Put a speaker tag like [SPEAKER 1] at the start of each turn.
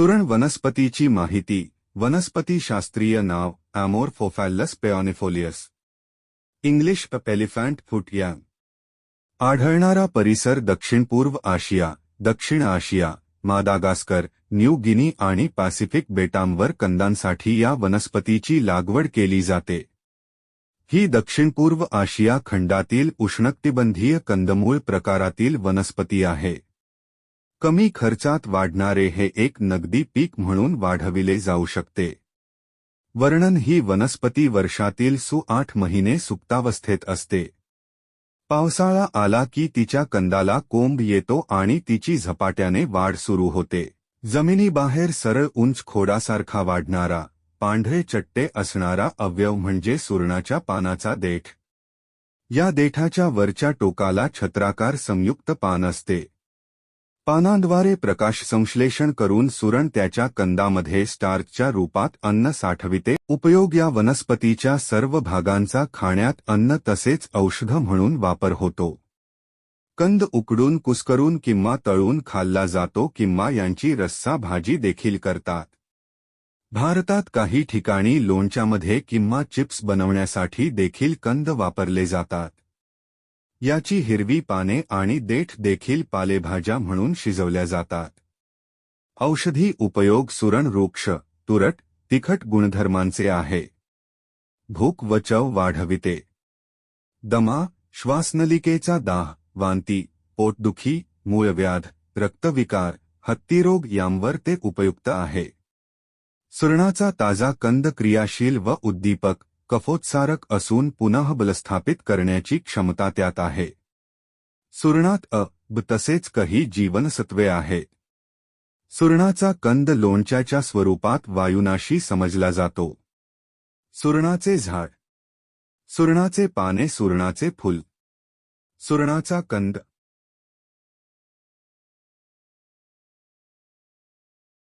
[SPEAKER 1] सुरण वनस्पतीची माहिती वनस्पतीशास्त्रीय नाव ॲमोरफोफॅल्लस पेऑनिफोलियस इंग्लिश पेलिफॅन्ट फुट या आढळणारा परिसर दक्षिण पूर्व आशिया दक्षिण आशिया मादागास्कर न्यू गिनी आणि पॅसिफिक बेटांवर कंदांसाठी या वनस्पतीची लागवड केली जाते. ही दक्षिण पूर्व आशिया खंडातील उष्णकटिबंधीय कंदमूळ प्रकारातील वनस्पती आहे. कमी खर्चात वाढणारे हे एक नगदी पीक म्हणून वाढविले जाऊ शकते. वर्णन ही वनस्पती वर्षातील सु आठ महिने सुप्तावस्थेत असते. पावसाळा आला की तिच्या कंदाला कोंब येतो आणि तिची झपाट्याने वाढ सुरू होते. जमिनीबाहेर सरळ उंच खोडासारखा वाढणारा पांढरे चट्टे असणारा अवयव म्हणजे सुरणाच्या पानाचा देठ. या देठाच्या वरच्या टोकाला छत्राकार संयुक्त पान असते. पानांद्वारे प्रकाश संश्लेषण करून सुरण त्याच्या कंदामध्ये स्टार्चच्या रूपात अन्न साठविते. उपयोग या वनस्पतीच्या सर्व भागांचा खाण्यात अन्न तसेच औषध म्हणून वापर होतो. कंद उकडून कुस्करून किंवा तळून खाल्ला जातो किंवा यांची रस्सा भाजी देखील करतात. भारतात काही ठिकाणी लोणच्यामध्ये किंवा चिप्स बनवण्यासाठी देखील कंद वापरले जातात. याची हिरवी पाने आणि देठ देखील पालेभाज्या म्हणून शिजवल्या जातात. औषधी उपयोग सुरण वृक्ष तुरट तिखट गुणधर्मांचे आहे. भूक व चव वाढविते. दमा श्वासनलिकेचा दाह वांती पोटदुखी मूळव्याध रक्तविकार हत्तीरोग यांवर ते उपयुक्त आहे. सुरणाचा ताजा कंद क्रियाशील व उद्दीपक कफोत्सारक असून पुनः बलस्थापित करण्याची क्षमता त्यात आहे. सुरणात अ ब तसेच काही जीवनसत्वे आहेत सुरणाचा कंद लोणच्याच्या स्वरूपात वायुनाशी समजला जातो. सुरणाचे झाड. सुरणाचे पाने सुरणाचे फुल. सुरणाचा कंद